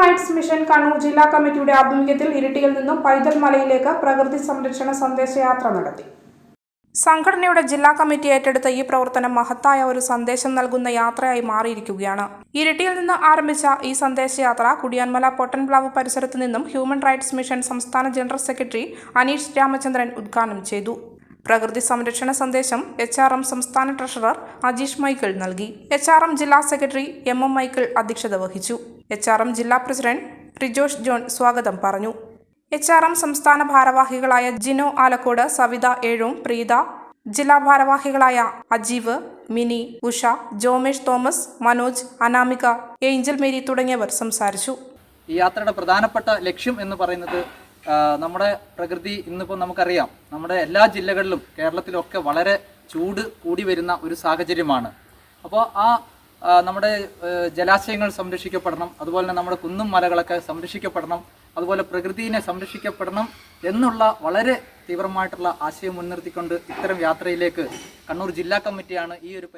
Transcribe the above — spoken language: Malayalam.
റൈറ്റ്സ് മിഷൻ കണ്ണൂർ ജില്ലാ കമ്മിറ്റിയുടെ ആഭിമുഖ്യത്തിൽ ഇരിട്ടിയിൽ നിന്നും പൈതൽ മലയിലേക്ക് പ്രകൃതി സംരക്ഷണ സന്ദേശയാത്ര നടത്തി. സംഘടനയുടെ ജില്ലാ കമ്മിറ്റി ഏറ്റെടുത്ത ഈ പ്രവർത്തനം മഹത്തായ ഒരു സന്ദേശം നൽകുന്ന യാത്രയായി മാറിയിരിക്കുകയാണ്. ഇരിട്ടിയിൽ നിന്ന് ആരംഭിച്ച ഈ സന്ദേശയാത്ര കുടിയാൻമല പൊട്ടൻപ്ലാവ് പരിസരത്ത് നിന്നും ഹ്യൂമൻ റൈറ്റ്സ് മിഷൻ സംസ്ഥാന ജനറൽ സെക്രട്ടറി അനീഷ് രാമചന്ദ്രൻ ഉദ്ഘാടനം ചെയ്തു. പ്രകൃതി സംരക്ഷണ സന്ദേശം എച്ച് ആർ എം സംസ്ഥാന ട്രഷറർ അജീഷ് മൈക്കിൾ നൽകി. എച്ച് ആർ എം ജില്ലാ സെക്രട്ടറി എം എം മൈക്കിൾ അധ്യക്ഷത വഹിച്ചു. എച്ച് ആർ എം ജില്ലാ പ്രസിഡന്റ് റിജോഷ് ജോൺ സ്വാഗതം പറഞ്ഞു. എച്ച് ആർ എം സംസ്ഥാന ഭാരവാഹികളായ ജിനോ ആലക്കോട് സവിത ഏഴും പ്രീത ജില്ലാ ഭാരവാഹികളായ Ajeev Mini Usha Jomesh Thomas Manoj Anamika Angel Mary തുടങ്ങിയവർ സംസാരിച്ചു. ഈ യാത്രയുടെ പ്രധാനപ്പെട്ട ലക്ഷ്യം എന്ന് പറയുന്നത് നമ്മുടെ പ്രകൃതി ഇന്നിപ്പോൾ നമുക്കറിയാം. നമ്മുടെ എല്ലാ ജില്ലകളിലും കേരളത്തിലൊക്കെ വളരെ ചൂട് കൂടി വരുന്ന ഒരു സാഹചര്യമാണ്. അപ്പോൾ ആ നമ്മുടെ ജലാശയങ്ങൾ സംരക്ഷിക്കപ്പെടണം അതുപോലെ തന്നെ നമ്മുടെ കുന്നും മലകളൊക്കെ സംരക്ഷിക്കപ്പെടണം അതുപോലെ പ്രകൃതിയെ സംരക്ഷിക്കപ്പെടണം എന്നുള്ള വളരെ തീവ്രമായിട്ടുള്ള ആശയം മുൻനിർത്തിക്കൊണ്ട് ഇത്തരം യാത്രയിലേക്ക് കണ്ണൂർ ജില്ലാ കമ്മിറ്റിയാണ് ഈ ഒരു